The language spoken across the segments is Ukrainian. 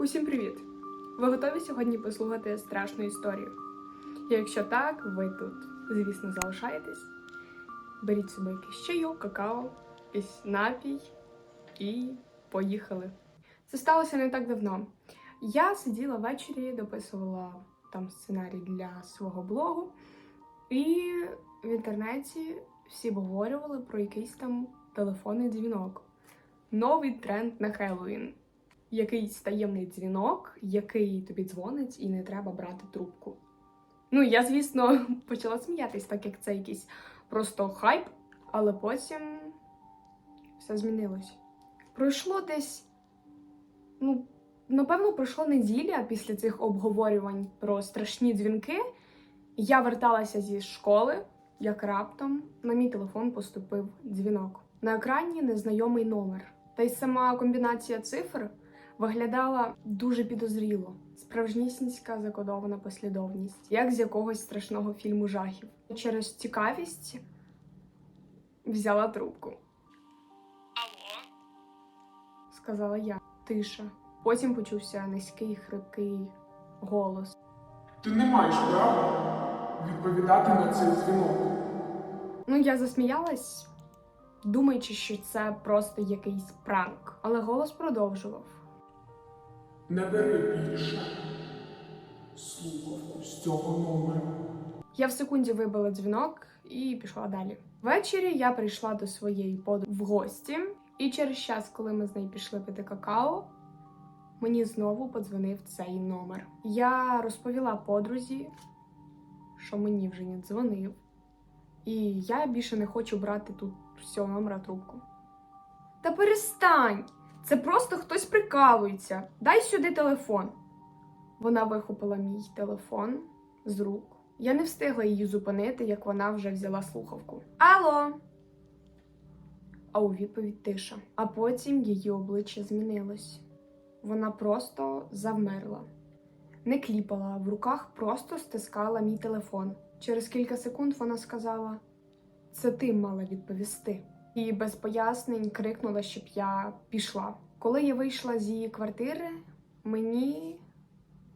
Усім привіт! Ви готові сьогодні послухати страшну історію? Якщо так, ви тут, звісно, залишаєтесь. Беріть собі якийсь чайок, какао, якийсь напій і поїхали. Це сталося не так давно. Я сиділа ввечері, дописувала там сценарій для свого блогу, і в інтернеті всі обговорювали про якийсь там телефонний дзвінок. Новий тренд на Хеллоуін якийсь таємний дзвінок, який тобі дзвонить, і не треба брати трубку. Ну, я, звісно, почала сміятись, так як це якийсь просто хайп, але потім все змінилось. Пройшло десь, ну, напевно, пройшло неділя після цих обговорювань про страшні дзвінки. Я верталася зі школи, як раптом на мій телефон поступив дзвінок. На екрані незнайомий номер. Та й сама комбінація цифр виглядала дуже підозріло. Справжнісінська закодована послідовність, як з якогось страшного фільму жахів. Через цікавість взяла трубку. Алло, сказала я. Тиша. Потім почувся низький хрипкий голос. Ти не маєш права відповідати на цей дзвінок. Ну, я засміялась, думаючи, що це просто якийсь пранк. Але голос продовжував. Не бери більше слухавку з цього номера. Я в секунді вибила дзвінок і пішла далі. Ввечері я прийшла до своєї подруги в гості, і через час, коли ми з нею пішли пити какао, мені знову подзвонив цей номер. Я розповіла подрузі, що мені вже не дзвонив, і я більше не хочу брати тут з цього номера трубку. Та перестань! Це просто хтось прикалується. Дай сюди телефон. Вона вихопила мій телефон з рук. Я не встигла її зупинити, як вона вже взяла слухавку. Алло! А у відповідь тиша. А потім її обличчя змінилось. Вона просто завмерла. Не кліпала, в руках просто стискала мій телефон. Через кілька секунд вона сказала: Це ти мала відповісти. І без пояснень крикнула, щоб я пішла. Коли я вийшла з її квартири, мені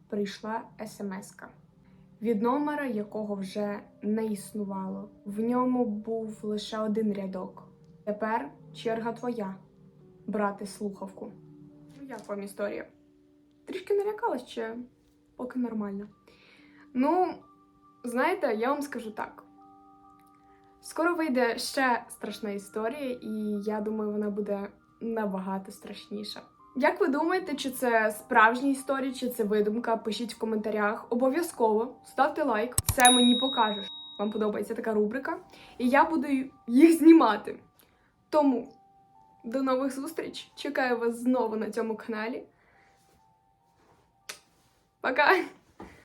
прийшла смс-ка від номера, якого вже не існувало. В ньому був лише один рядок. Тепер черга твоя брати слухавку. Ну, як вам історія? Трішки налякалась чи поки нормально. Ну, знаєте, я вам скажу так. Скоро вийде ще страшна історія, і я думаю, вона буде набагато страшніша. Як ви думаєте, чи це справжня історія, чи це видумка? Пишіть в коментарях. Обов'язково ставте лайк. Це мені покаже. Вам подобається така рубрика, і я буду їх знімати. Тому до нових зустріч! Чекаю вас знову на цьому каналі. Пока!